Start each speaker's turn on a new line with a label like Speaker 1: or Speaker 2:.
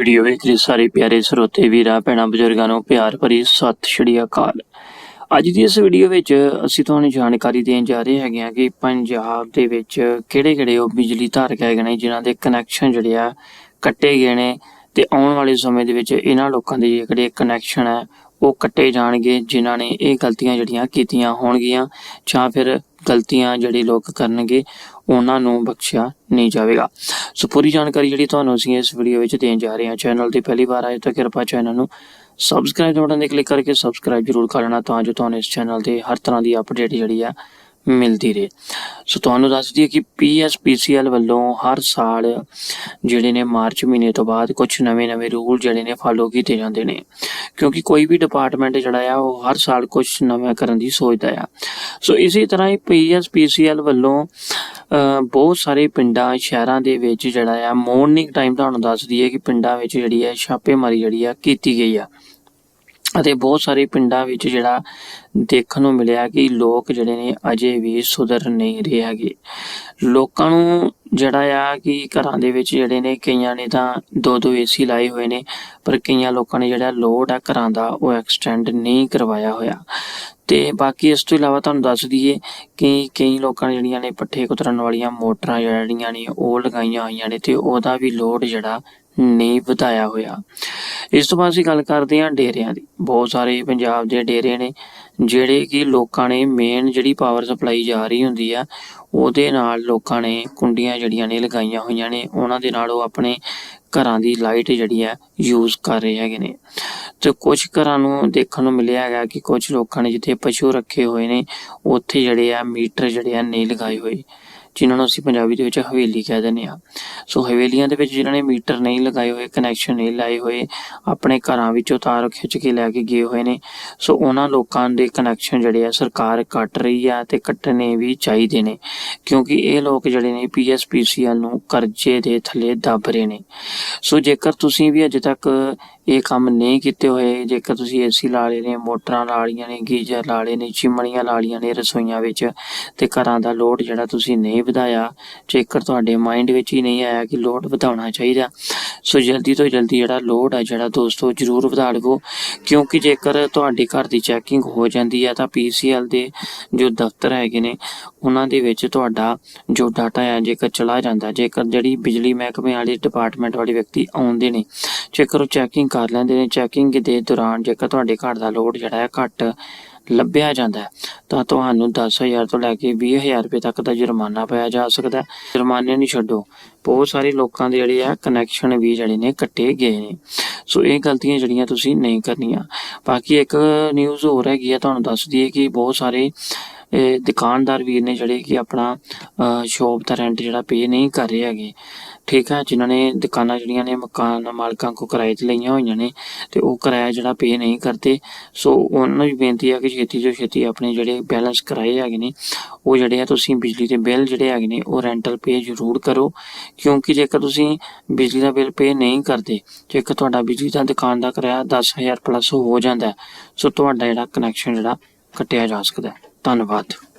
Speaker 1: Video ਵੇਖ ਰਹੇ ਸਾਰੇ ਪਿਆਰੇ ਸਰੋਤੇ, ਵੀਰਾਂ, ਭੈਣਾਂ, ਬਜ਼ੁਰਗਾਂ ਨੂੰ ਪਿਆਰ ਭਰੀ ਸਤਿ ਸ਼੍ਰੀ ਅਕਾਲ। ਅੱਜ ਦੀ ਇਸ ਵੀਡੀਓ ਵਿੱਚ ਅਸੀਂ ਤੁਹਾਨੂੰ ਜਾਣਕਾਰੀ ਦੇਣ ਜਾ ਰਹੇ ਹੈਗੇ ਹਾਂ ਕਿ ਪੰਜਾਬ ਦੇ ਵਿੱਚ ਕਿਹੜੇ-ਕਿਹੜੇ ਉਹ ਬਿਜਲੀ ਧਾਰਕ ਹੈਗੇ ਨੇ ਜਿਨ੍ਹਾਂ ਦੇ ਕਨੈਕਸ਼ਨ ਜਿਹੜੇ ਆ ਕੱਟੇ ਗਏ ਨੇ ਤੇ ਆਉਣ ਵਾਲੇ ਸਮੇਂ ਦੇ ਵਿੱਚ ਇਹਨਾਂ ਲੋਕਾਂ ਦੇ ਜਿਹੜੇ ਕਨੈਕਸ਼ਨ ਹੈ ਉਹ ਕੱਟੇ ਜਾਣਗੇ, ਜਿਨ੍ਹਾਂ ਨੇ ਇਹ ਗਲਤੀਆਂ ਜਿਹੜੀਆਂ ਕੀਤੀਆਂ ਹੋਣਗੀਆਂ ਜਾਂ ਫਿਰ ਗਲਤੀਆਂ ਜਿਹੜੇ ਲੋਕ ਕਰਨਗੇ ਉਹਨਾਂ ਨੂੰ ਬਖਸ਼ਿਆ ਨਹੀਂ ਜਾਵੇਗਾ। ਸੋ ਪੂਰੀ ਜਾਣਕਾਰੀ ਜਿਹੜੀ ਤੁਹਾਨੂੰ ਅਸੀਂ ਇਸ ਵੀਡੀਓ ਵਿੱਚ ਦੇਣ ਜਾ ਰਹੇ ਹਾਂ। ਚੈਨਲ ਤੇ ਪਹਿਲੀ ਵਾਰ ਆਏ ਤਾਂ ਕਿਰਪਾ ਚੈਨਲ ਨੂੰ ਸਬਸਕ੍ਰਾਈਬ ਬਟਨ ਤੇ ਕਲਿੱਕ ਕਰਕੇ ਸਬਸਕ੍ਰਾਈਬ ਜ਼ਰੂਰ ਕਰ ਲੈਣਾ ਤਾਂ ਜੋ ਤੁਹਾਨੂੰ ਇਸ ਚੈਨਲ ਤੇ ਹਰ ਤਰ੍ਹਾਂ ਦੀ ਅਪਡੇਟ ਜਿਹੜੀ ਆ ਮਿਲਦੀ ਰਹੇ। ਸੋ ਤੁਹਾਨੂੰ ਦੱਸ ਦਈਏ ਕਿ ਪੀਐਸਪੀਸੀਐਲ ਵੱਲੋਂ ਹਰ ਸਾਲ ਜਿਹੜੇ ਨੇ ਮਾਰਚ ਮਹੀਨੇ ਤੋਂ ਬਾਅਦ ਕੁਝ ਨਵੇਂ-ਨਵੇਂ ਰੂਲ ਜਿਹੜੇ ਨੇ ਫਾਲੋ ਕੀਤੇ ਜਾਂਦੇ ਨੇ। ਕਿਉਂਕਿ ਕੋਈ ਵੀ ਡਿਪਾਰਟਮੈਂਟ ਜਿਹੜਾ ਆ, ਉਹ ਹਰ ਸਾਲ ਕੁਝ ਨਵਾਂ ਕਰਨ ਦੀ ਸੋਚਦਾ ਆ। ਸੋ ਇਸੇ ਤਰ੍ਹਾਂ ਹੀ ਪੀਐਸਪੀਸੀਐਲ ਵੱਲੋਂ ਬਹੁਤ ਸਾਰੇ ਪਿੰਡਾਂ, ਸ਼ਹਿਰਾਂ ਦੇ ਵਿੱਚ ਜਿਹੜਾ ਆ ਮਾਰਨਿੰਗ ਟਾਈਮ ਤੁਹਾਨੂੰ ਦੱਸ ਦਈਏ ਕਿ ਪਿੰਡਾਂ ਵਿੱਚ ਜਿਹੜੀ ਹੈ ਛਾਪੇਮਾਰੀ ਜਿਹੜੀ ਆ ਕੀਤੀ ਗਈ ਆ। ਅਤੇ ਬਹੁਤ ਸਾਰੇ ਪਿੰਡਾਂ ਵਿੱਚ ਜਿਹੜਾ ਦੇਖਣ ਨੂੰ ਮਿਲਿਆ ਕਿ ਲੋਕ ਜਿਹੜੇ ਨੇ ਅਜੇ ਵੀ ਸੁਧਰ ਨਹੀਂ ਰਹੇ ਹੈਗੇ। ਲੋਕਾਂ ਨੂੰ ਜਿਹੜਾ ਆ ਕਿ ਘਰਾਂ ਦੇ ਵਿੱਚ ਜਿਹੜੇ ਨੇ ਕਈਆਂ ਨੇ ਤਾਂ ਦੋ ਦੋ ਏਸੀ ਲਾਏ ਹੋਏ ਨੇ, ਪਰ ਕਈਆਂ ਲੋਕਾਂ ਨੇ ਜਿਹੜਾ ਲੋਡ ਆ ਘਰਾਂ ਦਾ ਉਹ ਐਕਸਟੈਂਡ ਨਹੀਂ ਕਰਵਾਇਆ ਹੋਇਆ। ਤੇ ਬਾਕੀ ਇਸ ਤੋਂ ਇਲਾਵਾ ਤੁਹਾਨੂੰ ਦੱਸ ਦਈਏ ਕਿ ਕਈ ਲੋਕਾਂ ਨੇ ਜਿਹੜੀਆਂ ਨੇ ਪੱਠੇ ਕੁਤਰਨ ਵਾਲੀਆਂ ਮੋਟਰਾਂ ਜਿਹੜੀਆਂ ਨੇ ਉਹ ਲਗਾਈਆਂ ਹੋਈਆਂ ਨੇ ਤੇ ਉਹਦਾ ਵੀ ਲੋਡ ਜਿਹੜਾ ਨਹੀਂ ਵਧਾਇਆ ਹੋਇਆ। ਇਸ ਤੋਂ ਬਾਅਦ ਅਸੀਂ ਗੱਲ ਕਰਦੇ ਹਾਂ ਡੇਰਿਆਂ ਦੀ। ਬਹੁਤ ਸਾਰੇ ਪੰਜਾਬ ਦੇ ਡੇਰੇ ਨੇ, ਜਿਹੜੇ ਕਿ ਲੋਕਾਂ ਨੇ ਮੇਨ ਜਿਹੜੀ ਪਾਵਰ ਸਪਲਾਈ ਜਾ ਰਹੀ ਹੁੰਦੀ ਆ, ਉਹਦੇ ਨਾਲ ਲੋਕਾਂ ਨੇ ਕੁੰਡੀਆਂ ਜਿਹੜੀਆਂ ਨੇ ਲਗਾਈਆਂ ਹੋਈਆਂ ਨੇ, ਉਹਨਾਂ ਦੇ ਨਾਲ ਉਹ ਆਪਣੇ ਘਰਾਂ ਦੀ ਲਾਈਟ ਜਿਹੜੀ ਆ ਯੂਜ਼ ਕਰ ਰਹੇ ਹੈਗੇ ਨੇ। ਤੇ ਕੁਝ ਘਰਾਂ ਨੂੰ ਦੇਖਣ ਨੂੰ ਮਿਲਿਆ ਹੈਗਾ ਕਿ ਕੁਝ ਲੋਕਾਂ ਨੇ ਜਿੱਥੇ ਪਸ਼ੂ ਰੱਖੇ ਹੋਏ ਨੇ, ਉੱਥੇ ਜਿਹੜੇ ਆ ਮੀਟਰ ਜਿਹੜੇ ਆ ਨਹੀਂ ਲਗਾਏ ਹੋਏ। ਜਿਨ੍ਹਾਂ ਨੂੰ ਅਸੀਂ ਪੰਜਾਬੀ ਦੇ ਵਿੱਚ ਹਵੇਲੀ ਕਹਿ ਦਿੰਦੇ ਆ ਸੋ ਹਵੇਲੀਆਂ ਦੇ ਵਿੱਚ ਜਿਨ੍ਹਾਂ ਨੇ ਮੀਟਰ ਨਹੀਂ ਲਗਾਏ ਹੋਏ ਕਨੈਕਸ਼ਨ ਨਹੀਂ ਲਾਏ ਹੋਏ, ਆਪਣੇ ਘਰਾਂ ਵਿੱਚੋਂ ਤਾਰ ਖਿੱਚ ਕੇ ਲੈ ਕੇ ਗਏ ਹੋਏ ਨੇ। ਸੋ ਉਹਨਾਂ ਲੋਕਾਂ ਦੇ ਕਨੈਕਸ਼ਨ ਜਿਹੜੇ ਆ, ਸਰਕਾਰ ਕੱਟ ਰਹੀ ਆ ਤੇ ਕੱਟਣੇ ਵੀ ਚਾਹੀਦੇ ਨੇ। ਕਿਉਂਕਿ ਇਹ ਲੋਕ ਜਿਹੜੇ ਨੇ ਪੀਐਸਪੀਸੀਐਲ ਨੂੰ ਕਰਜ਼ੇ ਦੇ ਥੱਲੇ ਦੱਬ ਰਹੇ ਨੇ। ਸੋ ਜੇਕਰ ਤੁਸੀਂ ਵੀ ਅਜੇ ਤੱਕ ਇਹ ਕੰਮ ਨਹੀਂ ਕੀਤੇ ਹੋਏ। ਜੇਕਰ ਤੁਸੀਂ ਏਸੀ ਲਾ ਲਏ ਨੇ, ਮੋਟਰਾਂ ਲਾ ਲਈਆਂ ਨੇ, ਗੀਜ਼ਰ ਲਾ ਲਏ ਨੇ, ਚਿਮਣੀਆਂ ਲਾ ਲਈਆਂ ਨੇ ਰਸੋਈਆਂ ਵਿੱਚ ਤੇ ਘਰਾਂ ਦਾ ਲੋਡ ਜਿਹੜਾ ਤੁਸੀਂ ਨਹੀਂ ਵਧਾਇਆ, ਜੇਕਰ ਤੁਹਾਡੇ ਮਾਈਂਡ ਵਿੱਚ ਹੀ ਨਹੀਂ ਆਇਆ ਕਿ ਲੋਡ ਵਧਾਉਣਾ ਚਾਹੀਦਾ, ਸੋ ਜਲਦੀ ਤੋਂ ਜਲਦੀ ਜਿਹੜਾ ਲੋਡ ਹੈ ਜਿਹੜਾ ਦੋਸਤੋ ਜਰੂਰ ਵਧਾ ਲਵੋ। ਕਿਉਂਕਿ ਜੇਕਰ ਤੁਹਾਡੇ ਘਰ ਦੀ ਚੈਕਿੰਗ ਹੋ ਜਾਂਦੀ ਹੈ ਤਾਂ ਪੀਸੀਐਲ ਦੇ ਜੋ ਦਫ਼ਤਰ ਹੈਗੇ ਨੇ, ਉਹਨਾਂ ਦੇ ਵਿੱਚ ਤੁਹਾਡਾ ਜੋ ਡਾਟਾ ਹੈ ਜੇਕਰ ਚਲਾ ਜਾਂਦਾ, ਜੇਕਰ ਜਿਹੜੀ ਬਿਜਲੀ ਮਹਿਕਮੇ ਵਾਲੇ ਡਿਪਾਰਟਮੈਂਟ ਵਾਲੇ ਵਿਅਕਤੀ ਆਉਂਦੇ ਨੇ, ਜੇਕਰ ਉਹ ਚੈਕਿੰਗ ਕਰ ਲੈਂਦੇ ਨੇ ਚੈਕਿੰਗ ਦੇ ਦੌਰਾਨ ਜੇਕਰ ਤੁਹਾਡੇ ਘਰ ਦਾ ਲੋਡ ਜਿਹੜਾ ਹੈ ਘੱਟ ਲੱਭਿਆ ਜਾਂਦਾ ਤਾਂ ਤੁਹਾਨੂੰ 10000 ਤੋਂ ਲੈ ਕੇ 20000 ਰੁਪਏ ਤੱਕ ਦਾ ਜੁਰਮਾਨਾ ਪਾਇਆ ਜਾ ਸਕਦਾ ਜੁਰਮਾਨੇ ਨਹੀਂ ਛੱਡੋ। ਬਹੁਤ ਸਾਰੇ ਲੋਕਾਂ ਦੇ ਜਿਹੜੇ ਆ ਕਨੈਕਸ਼ਨ ਵੀ ਜਿਹੜੇ ਨੇ ਕੱਟੇ ਗਏ ਨੇ। ਸੋ ਇਹ ਗਲਤੀਆਂ ਜਿਹੜੀਆਂ ਤੁਸੀਂ ਨਹੀਂ ਕਰਨੀਆਂ। ਬਾਕੀ ਇੱਕ ਨਿਊਜ਼ ਹੋਰ ਹੈਗੀ ਆ, ਤੁਹਾਨੂੰ ਦੱਸ ਦਈਏ ਕਿ ਬਹੁਤ ਸਾਰੇ, ਇਹ ਦੁਕਾਨਦਾਰ ਵੀਰ ਨੇ ਜਿਹੜੇ ਕਿ ਆਪਣਾ ਸ਼ੋਪ ਦਾ ਰੈਂਟ ਜਿਹੜਾ ਪੇ ਨਹੀਂ ਕਰ ਰਹੇ ਹੈਗੇ। ਠੀਕ ਹੈ ਜਿਨ੍ਹਾਂ ਨੇ ਦੁਕਾਨਾਂ ਜਿਹੜੀਆਂ ਨੇ, ਮਕਾਨ ਮਾਲਕਾਂ ਕੋ ਕਿਰਾਏ ਤੇ ਲਈਆਂ ਹੋਈਆਂ ਨੇ, ਤੇ ਉਹ ਕਿਰਾਇਆ ਜਿਹੜਾ ਪੇ ਨਹੀਂ ਕਰਦੇ। ਸੋ ਉਹਨਾਂ ਨੂੰ ਵੀ ਬੇਨਤੀ ਹੈ ਕਿ ਛੇਤੀ ਤੋਂ ਛੇਤੀ ਆਪਣੇ ਜਿਹੜੇ ਬੈਲੈਂਸ ਕਿਰਾਏ ਹੈਗੇ ਨੇ, ਉਹ ਜਿਹੜੇ ਆ ਤੁਸੀਂ ਬਿਜਲੀ ਦੇ ਬਿੱਲ ਜਿਹੜੇ ਹੈਗੇ ਨੇ, ਉਹ ਰੈਂਟਲ ਪੇ ਜ਼ਰੂਰ ਕਰੋ। ਕਿਉਂਕਿ ਜੇਕਰ ਤੁਸੀਂ ਬਿਜਲੀ ਦਾ ਬਿੱਲ ਪੇ ਨਹੀਂ ਕਰਦੇ, ਜੇਕਰ ਤੁਹਾਡਾ ਬਿਜਲੀ ਦਾ ਦੁਕਾਨ ਦਾ ਕਿਰਾਇਆ 10000 ਪਲੱਸ ਹੋ ਜਾਂਦਾ ਸੋ ਤੁਹਾਡਾ ਜਿਹੜਾ ਕਨੈਕਸ਼ਨ ਜਿਹੜਾ ਕੱਟਿਆ ਜਾ ਸਕਦਾ। ਧੰਨਵਾਦ।